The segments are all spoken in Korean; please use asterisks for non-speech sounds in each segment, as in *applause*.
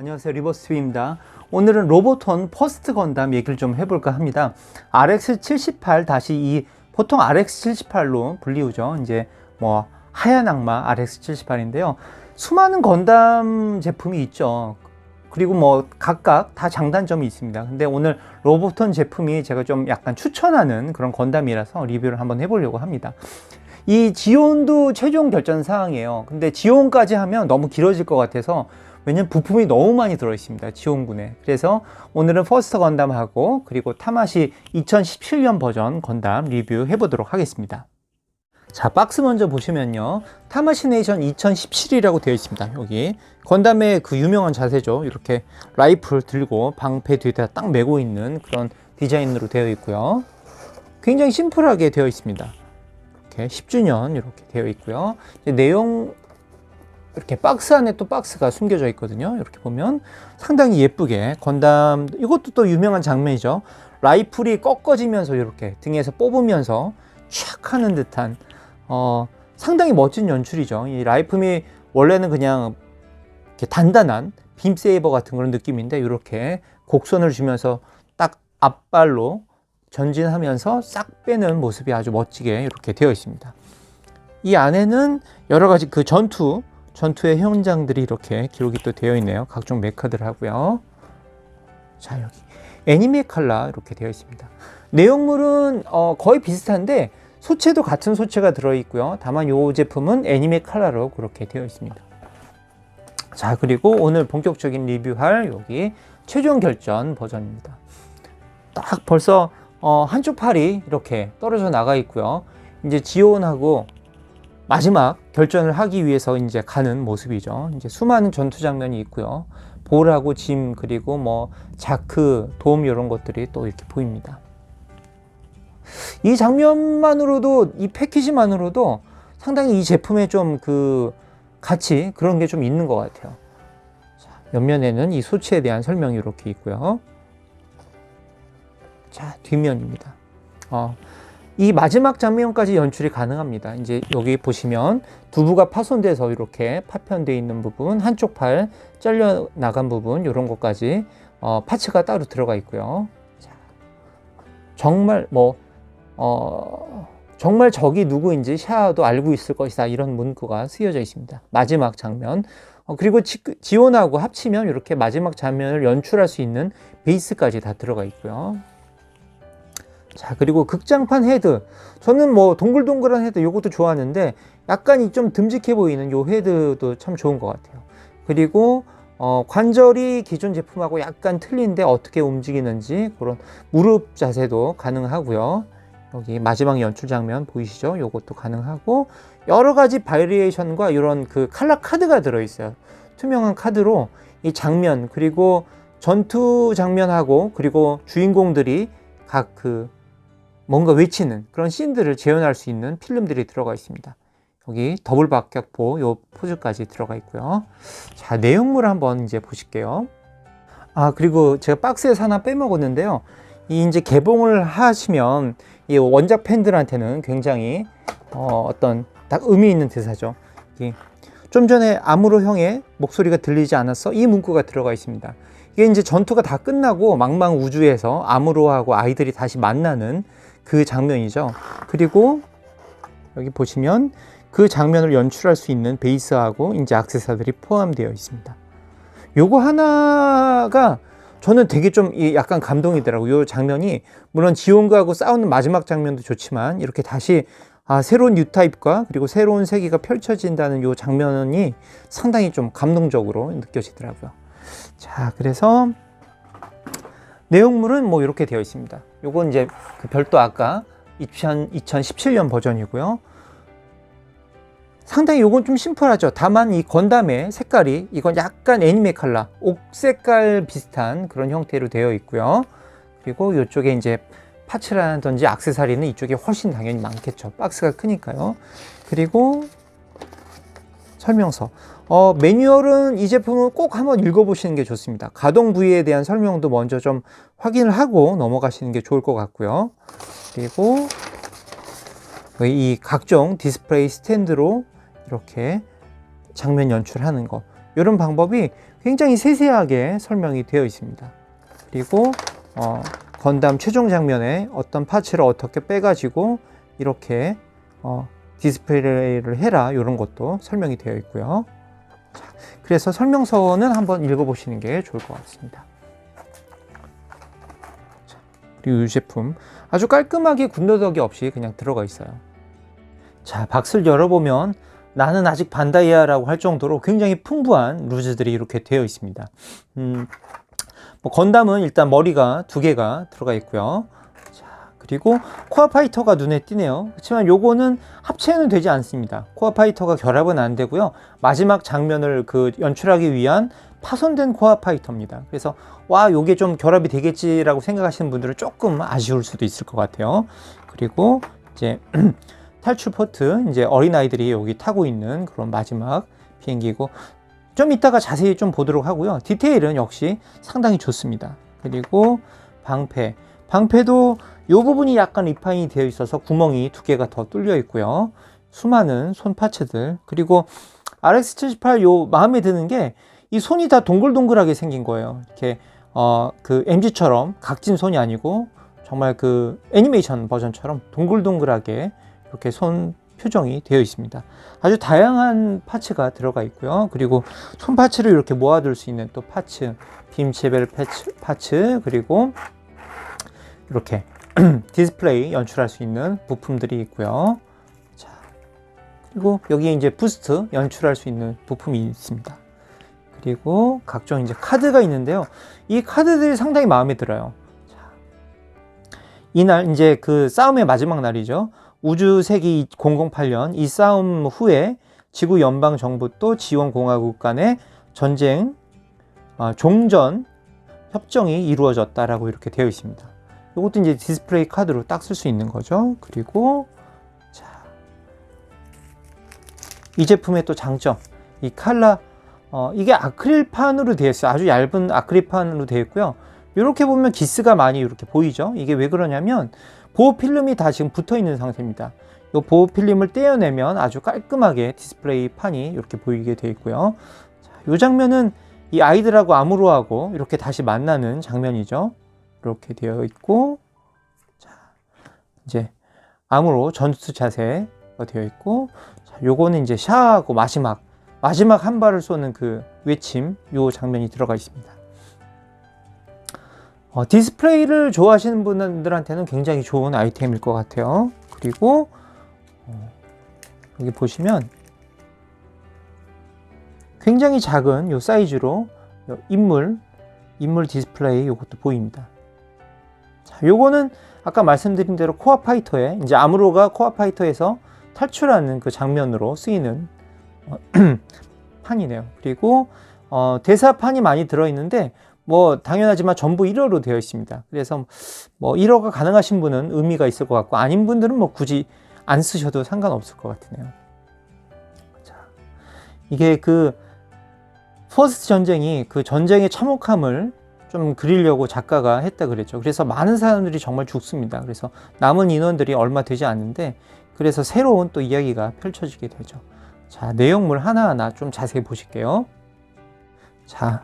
안녕하세요. 리버스입니다. 오늘은 로보톤 퍼스트 건담 얘기를 좀 해볼까 합니다. RX78-2 보통 RX78로 불리우죠. 이제 뭐 하얀 악마 RX78인데요. 수많은 건담 제품이 있죠. 그리고 뭐 각각 다 장단점이 있습니다. 근데 오늘 로보톤 제품이 제가 좀 약간 추천하는 그런 건담이라서 리뷰를 한번 해보려고 합니다. 이 지온도 최종 결전 사항이에요. 근데 지온까지 하면 너무 길어질 것 같아서 왜냐면 부품이 너무 많이 들어 있습니다 지온군에. 그래서 오늘은 퍼스트 건담하고 그리고 타마시 2017년 버전 건담 리뷰해 보도록 하겠습니다. 자 박스 먼저 보시면요. 타마시네이션 2017이라고 되어 있습니다 여기. 건담의 그 유명한 자세죠. 이렇게 라이플 들고 방패 뒤에다 딱 메고 있는 그런 디자인으로 되어 있고요. 굉장히 심플하게 되어 있습니다. 이렇게 10주년 이렇게 되어 있고요. 내용 이렇게 박스 안에 또 박스가 숨겨져 있거든요. 이렇게 보면 상당히 예쁘게 건담 이것도 또 유명한 장면이죠. 라이플이 꺾어지면서 이렇게 등에서 뽑으면서 촥 하는 듯한 어, 상당히 멋진 연출이죠. 이 라이플이 원래는 그냥 이렇게 단단한 빔 세이버 같은 그런 느낌인데 이렇게 곡선을 주면서 딱 앞발로 전진하면서 싹 빼는 모습이 아주 멋지게 이렇게 되어 있습니다. 이 안에는 여러 가지 그 전투 전투의 현장들이 이렇게 기록이 또 되어 있네요. 각종 메카들 하고요. 자 여기 애니메 칼라 이렇게 되어 있습니다. 내용물은 어, 거의 비슷한데 소체도 같은 소체가 들어 있고요. 다만 이 제품은 애니메 칼라로 그렇게 되어 있습니다. 자 그리고 오늘 본격적인 리뷰할 여기 최종 결전 버전입니다. 딱 벌써 어, 한쪽 팔이 이렇게 떨어져 나가 있고요. 이제 지온하고 마지막 결전을 하기 위해서 이제 가는 모습이죠. 이제 수많은 전투 장면이 있고요. 볼하고 짐 그리고 뭐 자크 도움 이런 것들이 또 이렇게 보입니다. 이 장면만으로도 이 패키지만으로도 상당히 이 제품에 좀 그 가치 그런 게 좀 있는 것 같아요. 자, 옆면에는 이 소치에 대한 설명이 이렇게 있고요. 자 뒷면입니다. 어, 이 마지막 장면까지 연출이 가능합니다. 이제 여기 보시면 두부가 파손돼서 이렇게 파편되어 있는 부분, 한쪽 팔 잘려 나간 부분 이런 것까지 어, 파츠가 따로 들어가 있고요. 자, 정말 뭐 어, 정말 적이 누구인지 샤아도 알고 있을 것이다 이런 문구가 쓰여져 있습니다. 마지막 장면. 어, 그리고 지, 지원하고 합치면 이렇게 마지막 장면을 연출할 수 있는 베이스까지 다 들어가 있고요. 자 그리고 극장판 헤드. 저는 뭐 동글동글한 헤드 요것도 좋아하는데 약간 좀 듬직해 보이는 요 헤드도 참 좋은 것 같아요. 그리고 어, 관절이 기존 제품하고 약간 틀린데 어떻게 움직이는지 그런 무릎 자세도 가능하고요. 여기 마지막 연출 장면 보이시죠? 요것도 가능하고 여러 가지 바이리에이션과 이런 그 칼라 카드가 들어있어요. 투명한 카드로 이 장면 그리고 전투 장면하고 그리고 주인공들이 각그 뭔가 외치는 그런 씬들을 재현할 수 있는 필름들이 들어가 있습니다. 여기 더블 박격포 요 포즈까지 들어가 있고요. 자, 내용물 한번 이제 보실게요. 아, 그리고 제가 박스에서 하나 빼먹었는데요. 이 이제 개봉을 하시면 이 원작 팬들한테는 굉장히 어, 어떤 딱 의미 있는 대사죠. 좀 전에 아무로 형의 목소리가 들리지 않았어? 이 문구가 들어가 있습니다. 이게 이제 전투가 다 끝나고 망망 우주에서 아무로하고 아이들이 다시 만나는 그 장면이죠. 그리고 여기 보시면 그 장면을 연출할 수 있는 베이스하고 이제 악세사들이 포함되어 있습니다. 요거 하나가 저는 되게 좀 약간 감동이더라고요. 요 장면이 물론 지온가하고 싸우는 마지막 장면도 좋지만 이렇게 다시 아, 새로운 뉴타입과 그리고 새로운 세계가 펼쳐진다는 요 장면이 상당히 좀 감동적으로 느껴지더라고요. 자, 그래서 내용물은 뭐 이렇게 되어 있습니다. 요건 이제 그 별도 아까 2017년 버전이고요. 상당히 요건 좀 심플하죠. 다만 이 건담의 색깔이 이건 약간 애니메 칼라, 옥색깔 비슷한 그런 형태로 되어 있고요. 그리고 이쪽에 이제 파츠라든지 악세사리는 이쪽에 훨씬 당연히 많겠죠. 박스가 크니까요. 그리고 설명서. 어, 매뉴얼은 이 제품은 꼭 한번 읽어보시는 게 좋습니다. 가동 부위에 대한 설명도 먼저 좀 확인을 하고 넘어가시는 게 좋을 것 같고요. 그리고 이 각종 디스플레이 스탠드로 이렇게 장면 연출하는 거. 이런 방법이 굉장히 세세하게 설명이 되어 있습니다. 그리고 어, 건담 최종 장면에 어떤 파츠를 어떻게 빼가지고 이렇게 어, 디스플레이를 해라 이런 것도 설명이 되어 있고요. 자, 그래서 설명서는 한번 읽어보시는 게 좋을 것 같습니다. 자, 그리고 이 제품 아주 깔끔하게 군더더기 없이 그냥 들어가 있어요. 자, 박스를 열어보면 나는 아직 반다이아라고 할 정도로 굉장히 풍부한 루즈들이 이렇게 되어 있습니다. 음, 뭐 건담은 일단 머리가 두 개가 들어가 있고요. 자, 그리고 코어 파이터가 눈에 띄네요. 그렇지만 요거는 합체는 되지 않습니다. 코어 파이터가 결합은 안 되고요. 마지막 장면을 그 연출하기 위한 파손된 코어 파이터입니다. 그래서 와 요게 좀 결합이 되겠지라고 생각하시는 분들은 조금 아쉬울 수도 있을 것 같아요. 그리고 이제 *clears throat* 탈출 포트 이제 어린아이들이 여기 타고 있는 그런 마지막 비행기고 좀 이따가 자세히 좀 보도록 하고요. 디테일은 역시 상당히 좋습니다. 그리고 방패. 방패도 이 부분이 약간 리파인이 되어 있어서 구멍이 두 개가 더 뚫려 있고요. 수많은 손 파츠들. 그리고 RX78 요 마음에 드는 게 이 손이 다 동글동글하게 생긴 거예요. 이렇게 어 그 MG처럼 각진 손이 아니고 정말 그 애니메이션 버전처럼 동글동글하게 이렇게 손 표정이 되어 있습니다. 아주 다양한 파츠가 들어가 있고요. 그리고 손 파츠를 이렇게 모아둘 수 있는 또 파츠, 빔체벨 파츠, 파츠 그리고 이렇게 *clears throat* 디스플레이 연출할 수 있는 부품들이 있고요. 자, 그리고 여기 이제 부스트 연출할 수 있는 부품이 있습니다. 그리고 각종 이제 카드가 있는데요. 이 카드들이 상당히 마음에 들어요. 자, 이날 이제 그 싸움의 마지막 날이죠. 우주 세기 008년 이 싸움 후에 지구 연방 정부 또 지원 공화국 간의 전쟁 어, 종전 협정이 이루어졌다라고 이렇게 되어 있습니다. 이것도 이제 디스플레이 카드로 딱 쓸 수 있는 거죠. 그리고 자, 이 제품의 또 장점 이 칼라 어, 이게 아크릴판으로 되어 있어요. 아주 얇은 아크릴판으로 되어 있고요. 이렇게 보면 기스가 많이 이렇게 보이죠. 이게 왜 그러냐면 보호 필름이 다 지금 붙어 있는 상태입니다. 이 보호 필름을 떼어내면 아주 깔끔하게 디스플레이 판이 이렇게 보이게 되어 있고요. 자, 이 장면은 이 아이들하고 아무로하고 이렇게 다시 만나는 장면이죠. 이렇게 되어 있고, 자, 이제 아무로 전투 자세가 되어 있고, 자, 요거는 이제 샤하고 마지막 마지막 한 발을 쏘는 그 외침 요 장면이 들어가 있습니다. 어, 디스플레이를 좋아하시는 분들한테는 굉장히 좋은 아이템일 것 같아요. 그리고 어, 여기 보시면 굉장히 작은 요 사이즈로 요 인물 인물 디스플레이 요것도 보입니다. 자, 요거는 아까 말씀드린 대로 코어 파이터에 이제 아무로가 코어 파이터에서 탈출하는 그 장면으로 쓰이는 어, *clears throat* 판이네요. 그리고 어, 대사판이 많이 들어있는데 뭐 당연하지만 전부 1어로 되어 있습니다. 그래서 뭐 1어가 가능하신 분은 의미가 있을 것 같고 아닌 분들은 뭐 굳이 안 쓰셔도 상관없을 것 같으네요. 자, 이게 그 퍼스트 전쟁이 그 전쟁의 참혹함을 좀 그리려고 작가가 했다 그랬죠. 그래서 많은 사람들이 정말 죽습니다. 그래서 남은 인원들이 얼마 되지 않는데 그래서 새로운 또 이야기가 펼쳐지게 되죠. 자, 내용물 하나하나 좀 자세히 보실게요. 자,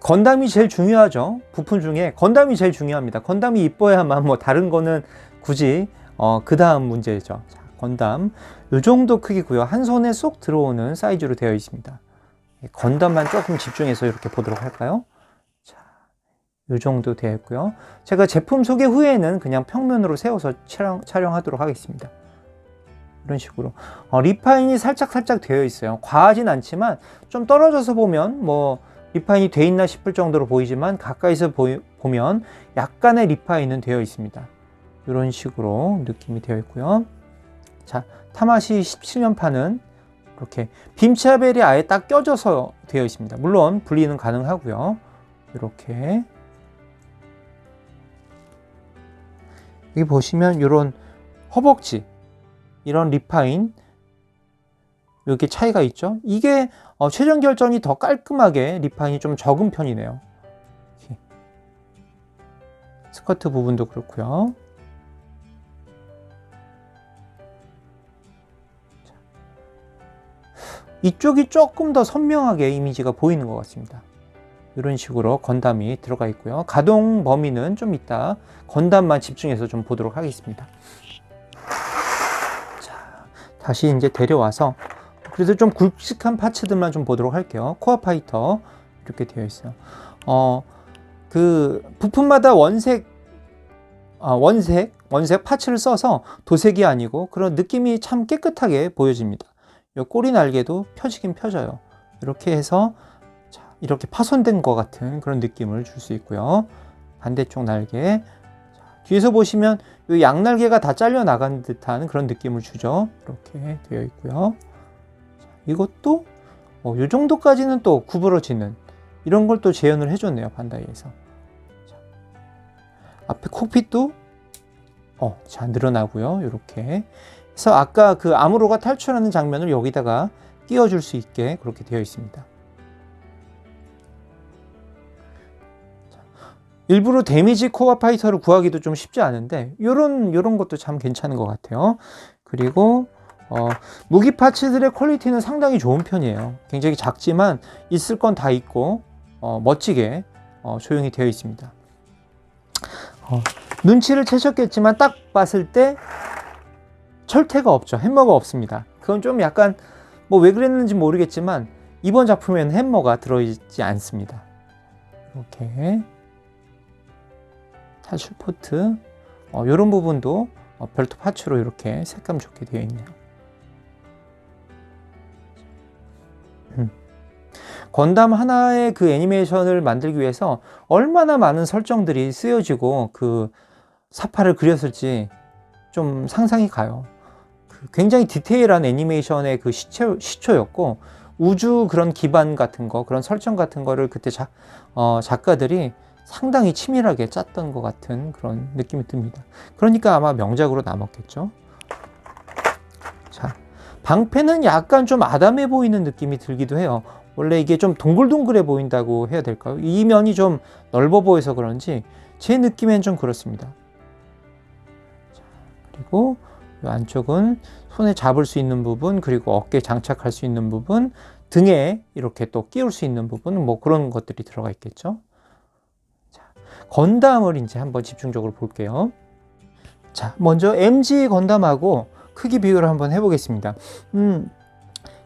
건담이 제일 중요하죠. 부품 중에 건담이 제일 중요합니다. 건담이 이뻐야만 뭐 다른 거는 굳이 어, 그 다음 문제죠. 자, 건담 이 정도 크기고요. 한 손에 쏙 들어오는 사이즈로 되어 있습니다. 건담만 조금 집중해서 이렇게 보도록 할까요? 자, 이 정도 되어 있고요. 제가 제품 소개 후에는 그냥 평면으로 세워서 촬영, 촬영하도록 하겠습니다. 이런 식으로 어, 리파인이 살짝 살짝 되어 있어요. 과하진 않지만 좀 떨어져서 보면 뭐 리파인이 돼 있나 싶을 정도로 보이지만 가까이서 보이, 보면 약간의 리파인은 되어 있습니다. 이런 식으로 느낌이 되어 있고요. 자, 타마시 17년판은 이렇게 빔차벨이 아예 딱 껴져서 되어 있습니다. 물론 분리는 가능하고요. 이렇게 여기 보시면 이런 허벅지 이런 리파인 이렇게 차이가 있죠. 이게 어, 최종 결정이 더 깔끔하게 리파인이 좀 적은 편이네요. 이렇게. 스커트 부분도 그렇고요. 이쪽이 조금 더 선명하게 이미지가 보이는 것 같습니다. 이런 식으로 건담이 들어가 있고요. 가동 범위는 좀 이따 건담만 집중해서 좀 보도록 하겠습니다. 자, 다시 이제 데려와서 그래도 좀 굵직한 파츠들만 좀 보도록 할게요. 코어 파이터 이렇게 되어 있어요. 어, 그 부품마다 원색 아, 원색 원색 파츠를 써서 도색이 아니고 그런 느낌이 참 깨끗하게 보여집니다. 요 꼬리 날개도 펴지긴 펴져요. 이렇게 해서 자, 이렇게 파손된 것 같은 그런 느낌을 줄 수 있고요. 반대쪽 날개 자, 뒤에서 보시면 이 양날개가 다 잘려 나간 듯한 그런 느낌을 주죠. 이렇게 되어 있고요. 자, 이것도 어, 이 정도까지는 또 구부러지는 이런 걸 또 재현을 해줬네요 반다이에서. 자, 앞에 콕핏도 어, 자 늘어나고요. 이렇게 그래서 아까 그 아무로가 탈출하는 장면을 여기다가 띄워줄 수 있게 그렇게 되어 있습니다. 일부러 데미지 코어 파이터를 구하기도 좀 쉽지 않은데 요런 요런 것도 참 괜찮은 것 같아요. 그리고 어, 무기 파츠들의 퀄리티는 상당히 좋은 편이에요. 굉장히 작지만 있을 건 다 있고 어, 멋지게 어, 조용히 되어 있습니다. 어, 눈치를 채셨겠지만 딱 봤을 때 철퇴가 없죠. 햄머가 없습니다. 그건 좀 약간 뭐 왜 그랬는지 모르겠지만 이번 작품에는 햄머가 들어있지 않습니다. 이렇게 탈출 포트 어, 이런 부분도 어, 별도 파츠로 이렇게 색감 좋게 되어 있네요. 음. 건담 하나의 그 애니메이션을 만들기 위해서 얼마나 많은 설정들이 쓰여지고 그 사파를 그렸을지 좀 상상이 가요. 그 굉장히 디테일한 애니메이션의 그 시초, 시초였고 우주 그런 기반 같은 거 그런 설정 같은 거를 그때 자, 어, 작가들이 상당히 치밀하게 짰던 것 같은 그런 느낌이 듭니다. 그러니까 아마 명작으로 남았겠죠. 자, 방패는 약간 좀 아담해 보이는 느낌이 들기도 해요. 원래 이게 좀 동글동글해 보인다고 해야 될까요? 이 면이 좀 넓어 보여서 그런지 제 느낌엔 좀 그렇습니다. 자, 그리고 이 안쪽은 손에 잡을 수 있는 부분, 그리고 어깨 장착할 수 있는 부분, 등에 이렇게 또 끼울 수 있는 부분, 뭐 그런 것들이 들어가 있겠죠. 자, 건담을 이제 한번 집중적으로 볼게요. 자, 먼저 MG 건담하고 크기 비교를 한번 해보겠습니다. 음,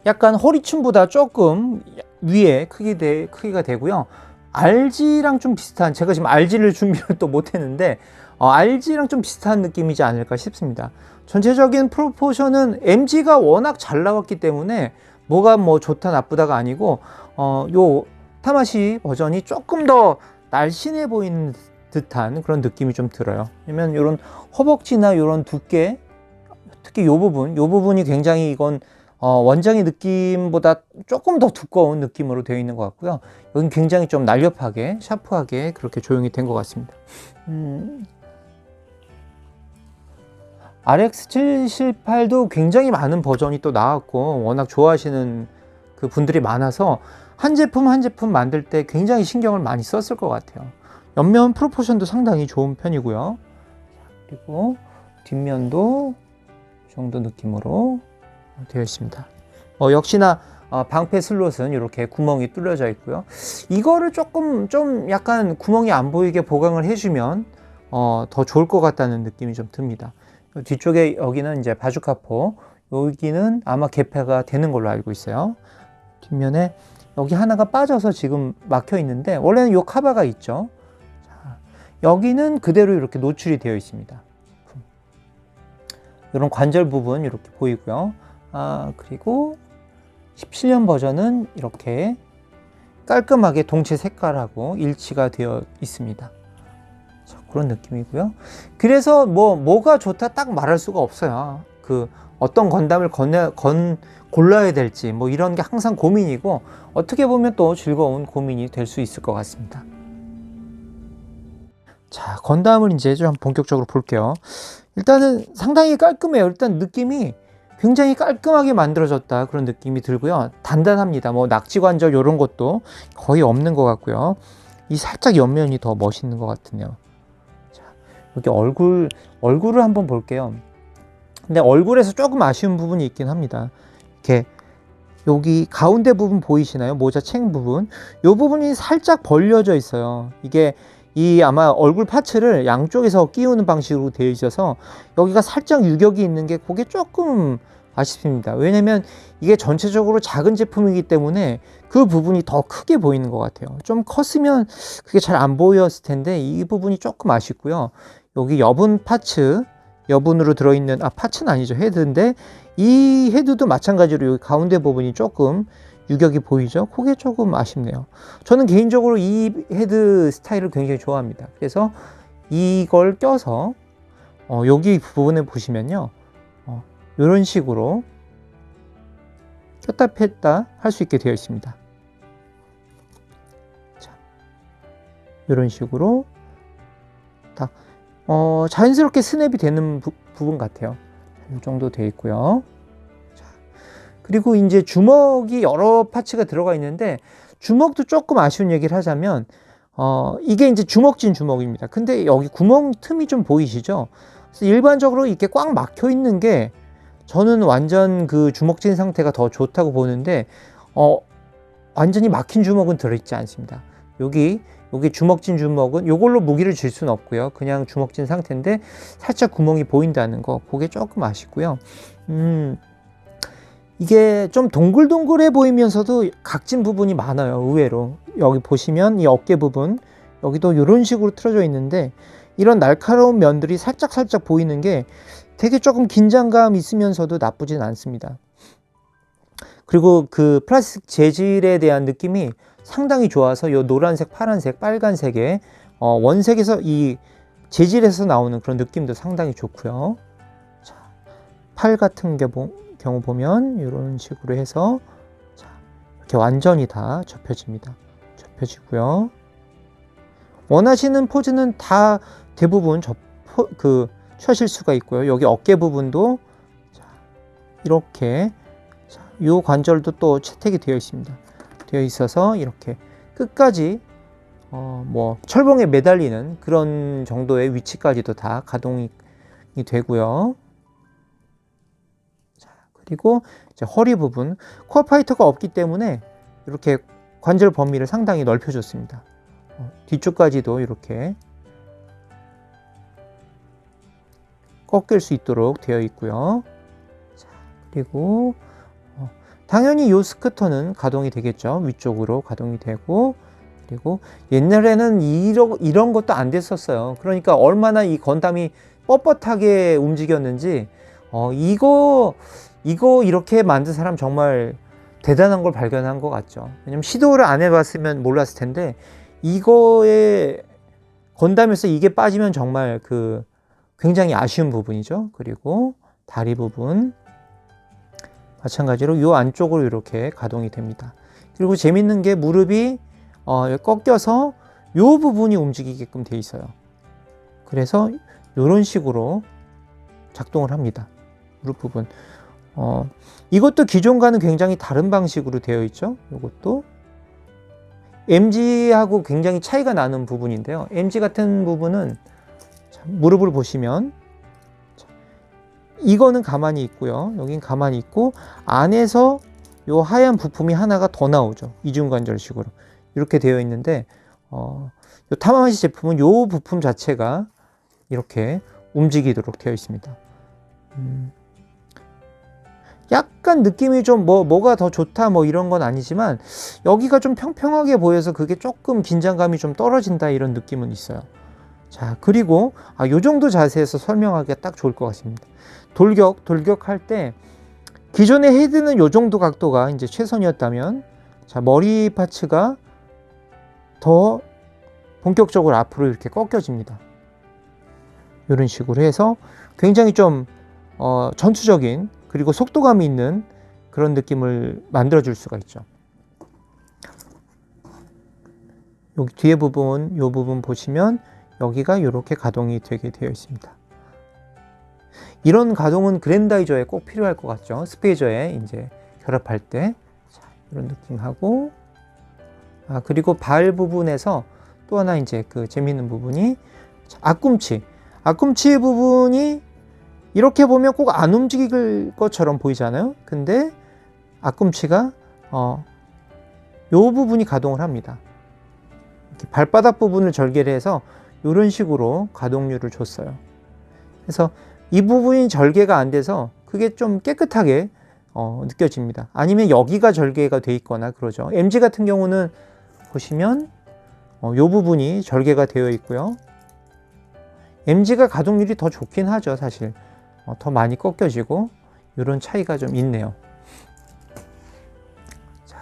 약간 허리춤보다 조금 위에 크기 되, 크기가 되고요. RG랑 좀 비슷한, 제가 지금 RG를 *laughs* 준비를 또 못했는데, 어, RG랑 좀 비슷한 느낌이지 않을까 싶습니다. 전체적인 프로포션은 MG가 워낙 잘 나왔기 때문에 뭐가 뭐 좋다 나쁘다가 아니고 어, 요 타마시 버전이 조금 더 날씬해 보이는 듯한 그런 느낌이 좀 들어요. 왜냐면 이런 허벅지나 이런 두께 특히 요 부분, 요 부분이 굉장히 이건 어, 원장의 느낌보다 조금 더 두꺼운 느낌으로 되어 있는 것 같고요. 여긴 굉장히 좀 날렵하게, 샤프하게 그렇게 조용히 된 것 같습니다. 음, RX778도 굉장히 많은 버전이 또 나왔고 워낙 좋아하시는 그 분들이 많아서 한 제품 한 제품 만들 때 굉장히 신경을 많이 썼을 것 같아요. 옆면 프로포션도 상당히 좋은 편이고요. 그리고 뒷면도 이 정도 느낌으로 되어 있습니다. 어, 역시나 어, 방패 슬롯은 이렇게 구멍이 뚫려져 있고요. 이거를 조금 좀 약간 구멍이 안 보이게 보강을 해주면 어, 더 좋을 것 같다는 느낌이 좀 듭니다. 뒤쪽에 여기는 이제 바주카포 여기는 아마 개폐가 되는 걸로 알고 있어요 뒷면에 여기 하나가 빠져서 지금 막혀 있는데 원래는 요 카바가 있죠 자, 여기는 그대로 이렇게 노출이 되어 있습니다 이런 관절 부분 이렇게 보이고요 아 그리고 17년 버전은 이렇게 깔끔하게 동체 색깔하고 일치가 되어 있습니다 그런 느낌이고요. 그래서 뭐 뭐가 좋다 딱 말할 수가 없어요. 그 어떤 건담을 건네, 건 골라야 될지 뭐 이런 게 항상 고민이고 어떻게 보면 또 즐거운 고민이 될 수 있을 것 같습니다. 자, 건담을 이제 좀 본격적으로 볼게요. 일단은 상당히 깔끔해요. 일단 느낌이 굉장히 깔끔하게 만들어졌다 그런 느낌이 들고요. 단단합니다. 뭐 낙지 관절 이런 것도 거의 없는 것 같고요. 이 살짝 옆면이 더 멋있는 것 같으네요. 여기 얼굴 얼굴을 한번 볼게요. 근데 얼굴에서 조금 아쉬운 부분이 있긴 합니다. 이렇게 여기 가운데 부분 보이시나요? 모자 챙 부분. 이 부분이 살짝 벌려져 있어요. 이게 이 아마 얼굴 파츠를 양쪽에서 끼우는 방식으로 되어 있어서 여기가 살짝 유격이 있는 게 그게 조금 아쉽습니다. 왜냐면 이게 전체적으로 작은 제품이기 때문에 그 부분이 더 크게 보이는 것 같아요. 좀 컸으면 그게 잘 안 보였을 텐데 이 부분이 조금 아쉽고요. 여기 여분 파츠, 여분으로 들어있는, 아, 파츠는 아니죠. 헤드인데 이 헤드도 마찬가지로 여기 가운데 부분이 조금 유격이 보이죠? 그게 조금 아쉽네요. 저는 개인적으로 이 헤드 스타일을 굉장히 좋아합니다. 그래서 이걸 껴서 어, 여기 부분에 보시면요. 어, 이런 식으로 꼈다 뺐다 할 수 있게 되어 있습니다. 자, 이런 식으로 딱 어, 자연스럽게 스냅이 되는 부, 분 같아요. 이 정도 되어 있고요. 자, 그리고 이제 주먹이 여러 파츠가 들어가 있는데 주먹도 조금 아쉬운 얘기를 하자면 어, 이게 이제 주먹진 주먹입니다. 근데 여기 구멍 틈이 좀 보이시죠? 일반적으로 이렇게 꽉 막혀 있는 게 저는 완전 그 주먹진 상태가 더 좋다고 보는데 어, 완전히 막힌 주먹은 들어있지 않습니다. 여기 여기 주먹진 주먹은 요걸로 무기를 질 수는 없고요. 그냥 주먹진 상태인데 살짝 구멍이 보인다는 거 그게 조금 아쉽고요. 음, 이게 좀 동글동글해 보이면서도 각진 부분이 많아요. 의외로 여기 보시면 이 어깨 부분 여기도 이런 식으로 틀어져 있는데 이런 날카로운 면들이 살짝 살짝 보이는 게 되게 조금 긴장감 있으면서도 나쁘진 않습니다. 그리고 그 플라스틱 재질에 대한 느낌이 상당히 좋아서 이 노란색, 파란색, 빨간색의 어, 원색에서 이 재질에서 나오는 그런 느낌도 상당히 좋고요. 자, 팔 같은 경우, 경우 보면 이런 식으로 해서 자, 이렇게 완전히 다 접혀집니다. 접혀지고요. 원하시는 포즈는 다 대부분 접, 그 취하실 수가 있고요. 여기 어깨 부분도 자, 이렇게 자, 이 관절도 또 채택이 되어 있습니다. 되어 있어서 이렇게 끝까지 어, 뭐 철봉에 매달리는 그런 정도의 위치까지도 다 가동이 되고요. 자, 그리고 허리 부분 코어 파이터가 없기 때문에 이렇게 관절 범위를 상당히 넓혀줬습니다. 어, 뒤쪽까지도 이렇게 꺾일 수 있도록 되어 있고요. 자, 그리고 어, 당연히 이 스쿠터는 가동이 되겠죠. 위쪽으로 가동이 되고 그리고 옛날에는 이런, 이런 것도 안 됐었어요. 그러니까 얼마나 이 건담이 뻣뻣하게 움직였는지 어, 이거 이거 이렇게 만든 사람 정말 대단한 걸 발견한 것 같죠. 왜냐면 시도를 안 해봤으면 몰랐을 텐데 이거에 건담에서 이게 빠지면 정말 그 굉장히 아쉬운 부분이죠. 그리고 다리 부분 마찬가지로 이 안쪽으로 이렇게 가동이 됩니다. 그리고 재밌는 게 무릎이 어, 꺾여서 이 부분이 움직이게끔 돼 있어요. 그래서 이런 식으로 작동을 합니다. 무릎 부분. 어, 이것도 기존과는 굉장히 다른 방식으로 되어 있죠. 이것도 MG하고 굉장히 차이가 나는 부분인데요. MG 같은 부분은 무릎을 보시면 이거는 가만히 있고요. 여긴 가만히 있고 안에서 요 하얀 부품이 하나가 더 나오죠. 이중관절식으로 이렇게 되어 있는데 어, 요 타마마시 제품은 요 부품 자체가 이렇게 움직이도록 되어 있습니다. 음, 약간 느낌이 좀 뭐 뭐가 더 좋다 뭐 이런 건 아니지만 여기가 좀 평평하게 보여서 그게 조금 긴장감이 좀 떨어진다 이런 느낌은 있어요. 자, 그리고 아, 요 정도 자세에서 설명하기가 딱 좋을 것 같습니다. 돌격, 돌격할 때 기존의 헤드는 요 정도 각도가 이제 최선이었다면 자, 머리 파츠가 더 본격적으로 앞으로 이렇게 꺾여집니다. 이런 식으로 해서 굉장히 좀 어, 전투적인 그리고 속도감이 있는 그런 느낌을 만들어 줄 수가 있죠. 여기 뒤에 부분, 이 부분 보시면 여기가 이렇게 가동이 되게 되어 있습니다. 이런 가동은 그랜다이저에 꼭 필요할 것 같죠. 스페이저에 이제 결합할 때 자, 이런 느낌하고 아 그리고 발 부분에서 또 하나 이제 그 재미있는 부분이 앞꿈치 앞꿈치 부분이 이렇게 보면 꼭 안 움직일 것처럼 보이잖아요. 근데 앞꿈치가 어, 요 부분이 가동을 합니다. 발바닥 부분을 절개를 해서 이런 식으로 가동률을 줬어요. 그래서 이 부분이 절개가 안 돼서 그게 좀 깨끗하게 어, 느껴집니다. 아니면 여기가 절개가 돼 있거나 그러죠. MG 같은 경우는 보시면 어, 요 부분이 절개가 되어 있고요. MG가 가동률이 더 좋긴 하죠, 사실. 어, 더 많이 꺾여지고 이런 차이가 좀 있네요. 자.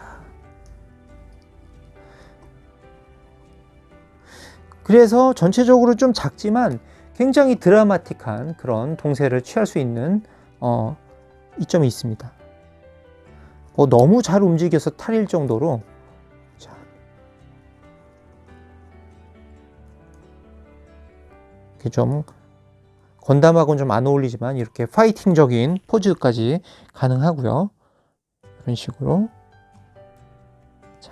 그래서 전체적으로 좀 작지만 굉장히 드라마틱한 그런 동세를 취할 수 있는 어, 이점이 있습니다. 뭐 너무 잘 움직여서 탈일 정도로 자. 이렇게 좀 건담하고는 좀 안 어울리지만 이렇게 파이팅적인 포즈까지 가능하고요. 이런 식으로 자,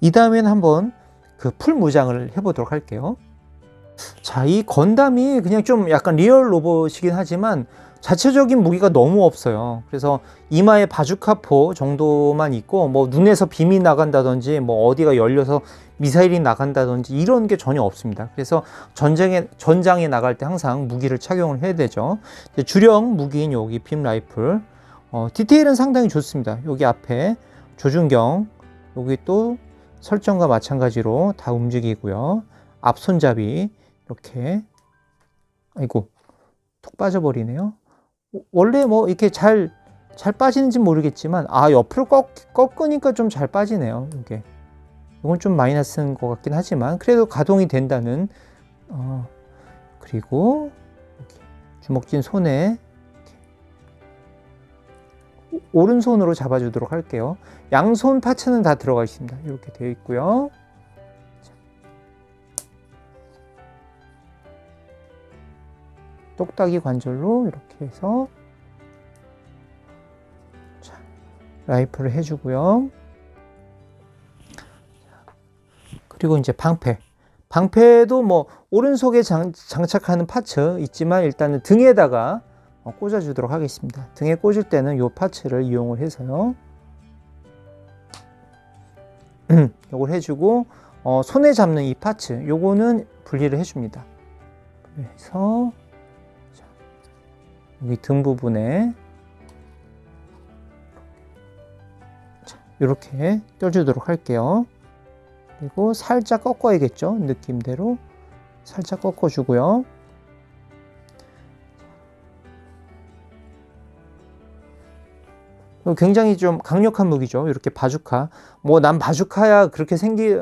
이 다음에는 한번 그 풀 무장을 해보도록 할게요. 자, 이 건담이 그냥 좀 약간 리얼 로봇이긴 하지만 자체적인 무기가 너무 없어요. 그래서 이마에 바주카포 정도만 있고 뭐 눈에서 빔이 나간다든지 뭐 어디가 열려서 미사일이 나간다든지 이런 게 전혀 없습니다. 그래서 전쟁에 전장에 나갈 때 항상 무기를 착용을 해야 되죠. 주력 무기인 여기 빔 라이플 어, 디테일은 상당히 좋습니다. 여기 앞에 조준경 여기 또 설정과 마찬가지로 다 움직이고요. 앞 손잡이 이렇게 아이고 톡 빠져버리네요. 원래 뭐 이렇게 잘, 잘 빠지는지 모르겠지만, 아, 옆으로 꺾, 꺾으니까 좀 잘 빠지네요. 이게. 이건 좀 마이너스인 것 같긴 하지만, 그래도 가동이 된다는, 어, 그리고, 주먹진 손에, 오른손으로 잡아주도록 할게요. 양손 파츠는 다 들어가 있습니다. 이렇게 되어 있고요. 똑딱이 관절로 이렇게 해서 자, 라이프를 해주고요. 그리고 이제 방패. 방패도 뭐 오른손에 장, 장착하는 파츠 있지만 일단은 등에다가 어, 꽂아주도록 하겠습니다. 등에 꽂을 때는 이 파츠를 이용을 해서요. *clears throat* 요걸 해주고 어, 손에 잡는 이 파츠 요거는 분리를 해줍니다. 그래서 여기 등 부분에 이렇게 껴주도록 할게요. 그리고 살짝 꺾어야겠죠. 느낌대로 살짝 꺾어주고요. 굉장히 좀 강력한 무기죠. 이렇게 바주카. 뭐 난 바주카야 그렇게 생기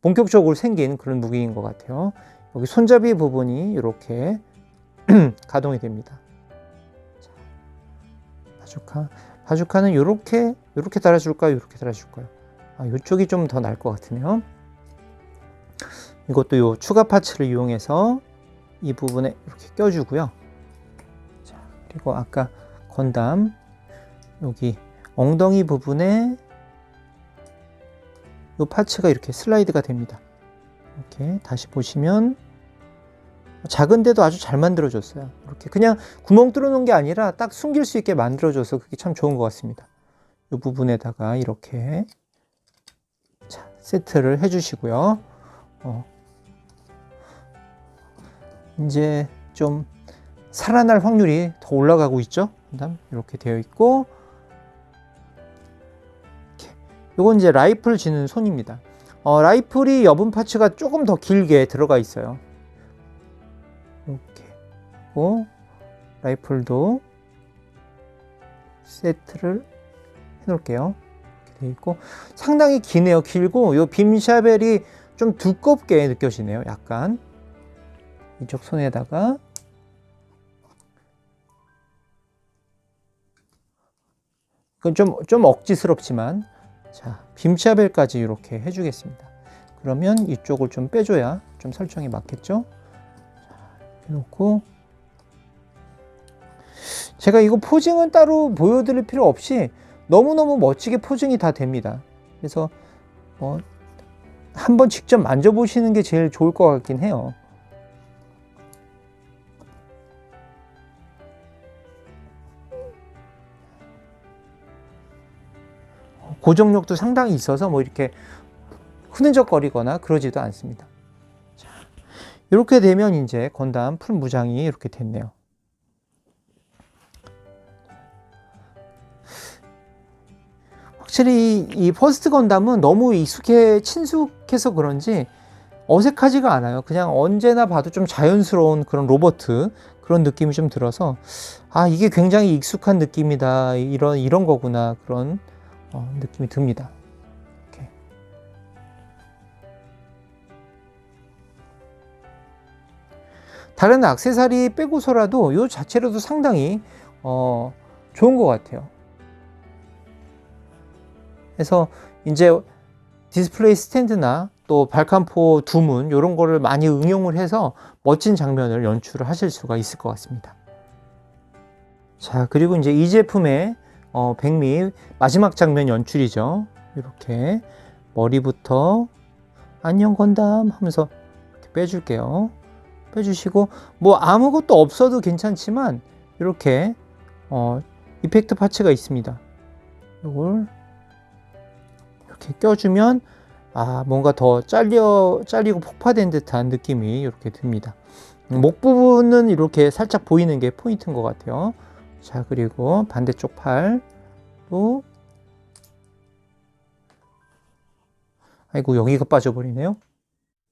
본격적으로 생긴 그런 무기인 것 같아요. 여기 손잡이 부분이 이렇게 *clears throat* 가동이 됩니다. 바주카. 바주카는 이렇게 이렇게 달아줄까요? 이렇게 달아줄까요? 아, 이쪽이 좀 더 나을 것 같으네요. 이것도 요 추가 파츠를 이용해서 이 부분에 이렇게 껴주고요. 자, 그리고 아까 건담 여기 엉덩이 부분에 이 파츠가 이렇게 슬라이드가 됩니다. 이렇게 다시 보시면 작은데도 아주 잘 만들어줬어요. 이렇게 그냥 구멍 뚫어놓은 게 아니라 딱 숨길 수 있게 만들어줘서 그게 참 좋은 것 같습니다. 이 부분에다가 이렇게 자, 세트를 해주시고요. 어, 이제 좀 살아날 확률이 더 올라가고 있죠. 그다음 이렇게 되어 있고, 이건 이제 라이플 쥐는 손입니다. 어, 라이플이 여분 파츠가 조금 더 길게 들어가 있어요. 이렇게 하고 라이플도 세트를 해 놓을게요. 이렇게 돼 있고 상당히 기네요. 길고 이 빔샤벨이 좀 두껍게 느껴지네요. 약간 이쪽 손에다가 그건 좀, 좀 억지스럽지만 자 빔샤벨까지 이렇게 해주겠습니다. 그러면 이쪽을 좀 빼줘야 좀 설정이 맞겠죠? 해놓고 제가 이거 포징은 따로 보여드릴 필요 없이 너무너무 멋지게 포징이 다 됩니다. 그래서 뭐 한번 직접 만져보시는 게 제일 좋을 것 같긴 해요. 고정력도 상당히 있어서 뭐 이렇게 흐느적거리거나 그러지도 않습니다. 자, 이렇게 되면 이제 건담 풀 무장이 이렇게 됐네요. 확실히 이 퍼스트 건담은 너무 익숙해 친숙해서 그런지 어색하지가 않아요. 그냥 언제나 봐도 좀 자연스러운 그런 로버트 그런 느낌이 좀 들어서 아 이게 굉장히 익숙한 느낌이다 이런 이런 거구나 그런 어, 느낌이 듭니다. 이렇게. 다른 악세사리 빼고서라도 이 자체로도 상당히 어, 좋은 것 같아요. 그래서 이제 디스플레이 스탠드나 또 발칸포 두문 이런 거를 많이 응용을 해서 멋진 장면을 연출을 하실 수가 있을 것 같습니다. 자 그리고 이제 이 제품의 어, 백미 마지막 장면 연출이죠. 이렇게 머리부터 안녕 건담 하면서 빼줄게요. 빼주시고 뭐 아무것도 없어도 괜찮지만 이렇게 어, 이펙트 파츠가 있습니다. 이걸 이렇게 껴주면 아 뭔가 더 잘려 잘리고 폭파된 듯한 느낌이 이렇게 듭니다. 목 부분은 이렇게 살짝 보이는 게 포인트인 것 같아요. 자 그리고 반대쪽 팔도 아이고 여기가 빠져버리네요.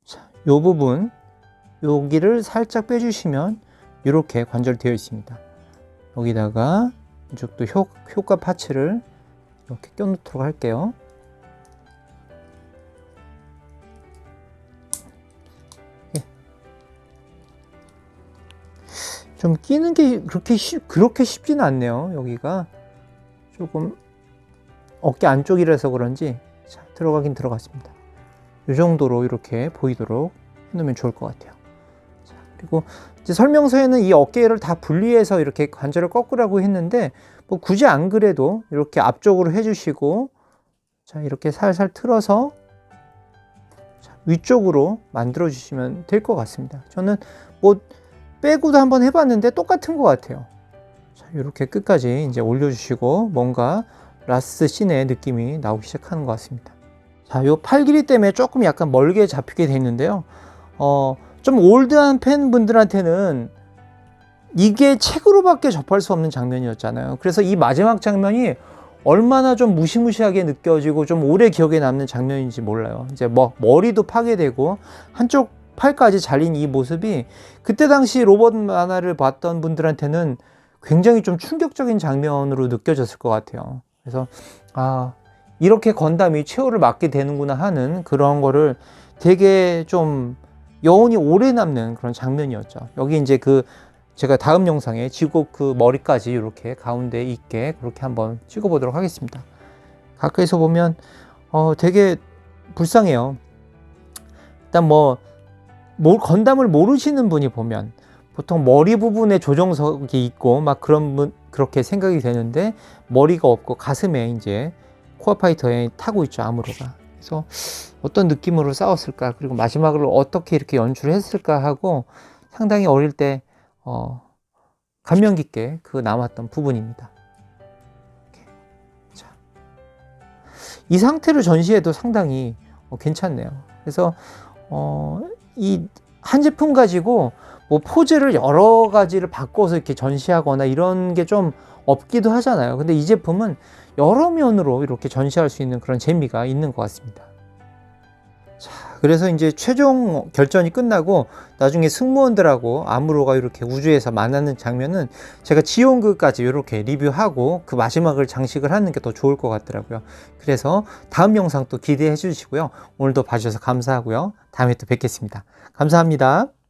자, 요 부분 여기를 살짝 빼주시면 이렇게 관절되어 있습니다. 여기다가 이쪽도 효, 효과 파츠를 이렇게 껴놓도록 할게요. 좀 끼는 게 그렇게 쉽, 그렇게 쉽지는 않네요. 여기가 조금 어깨 안쪽이라서 그런지 자, 들어가긴 들어갔습니다. 이 정도로 이렇게 보이도록 해놓으면 좋을 것 같아요. 자, 그리고 설명서에는 이 어깨를 다 분리해서 이렇게 관절을 꺾으라고 했는데 뭐 굳이 안 그래도 이렇게 앞쪽으로 해주시고 자 이렇게 살살 틀어서 자, 위쪽으로 만들어 주시면 될 것 같습니다. 저는 뭐 빼고도 한번 해봤는데 똑같은 것 같아요. 자, 이렇게 끝까지 이제 올려주시고 뭔가 라스 씬의 느낌이 나오기 시작하는 것 같습니다. 자, 요 팔 길이 때문에 조금 약간 멀게 잡히게 돼 있는데요. 어, 좀 올드한 팬분들한테는 이게 책으로밖에 접할 수 없는 장면이었잖아요. 그래서 이 마지막 장면이 얼마나 좀 무시무시하게 느껴지고 좀 오래 기억에 남는 장면인지 몰라요. 이제 뭐 머리도 파괴되고 한쪽 팔까지 잘린 이 모습이 그때 당시 로봇 만화를 봤던 분들한테는 굉장히 좀 충격적인 장면으로 느껴졌을 것 같아요. 그래서 아 이렇게 건담이 최후를 맞게 되는구나 하는 그런 거를 되게 좀 여운이 오래 남는 그런 장면이었죠. 여기 이제 그 제가 다음 영상에 지고 그 머리까지 이렇게 가운데 있게 그렇게 한번 찍어 보도록 하겠습니다. 가까이서 보면 어 되게 불쌍해요. 일단 뭐뭘 건담을 모르시는 분이 보면 보통 머리 부분에 조정석이 있고 막 그런 분 그렇게 생각이 되는데 머리가 없고 가슴에 이제 코어 파이터에 타고 있죠 아무로가 그래서 어떤 느낌으로 싸웠을까 그리고 마지막으로 어떻게 이렇게 연출을 했을까 하고 상당히 어릴 때 어, 감명 깊게 그 남았던 부분입니다. 자. 이 상태로 전시해도 상당히 어, 괜찮네요. 그래서 어, 이 한 제품 가지고 뭐 포즈를 여러 가지를 바꿔서 이렇게 전시하거나 이런 게 좀 없기도 하잖아요. 근데 이 제품은 여러 면으로 이렇게 전시할 수 있는 그런 재미가 있는 것 같습니다. 자, 그래서 이제 최종 결전이 끝나고 나중에 승무원들하고 아무로가 이렇게 우주에서 만나는 장면은 제가 지온그까지 이렇게 리뷰하고 그 마지막을 장식을 하는 게 더 좋을 것 같더라고요. 그래서 다음 영상 또 기대해 주시고요. 오늘도 봐주셔서 감사하고요. 다음에 또 뵙겠습니다. 감사합니다.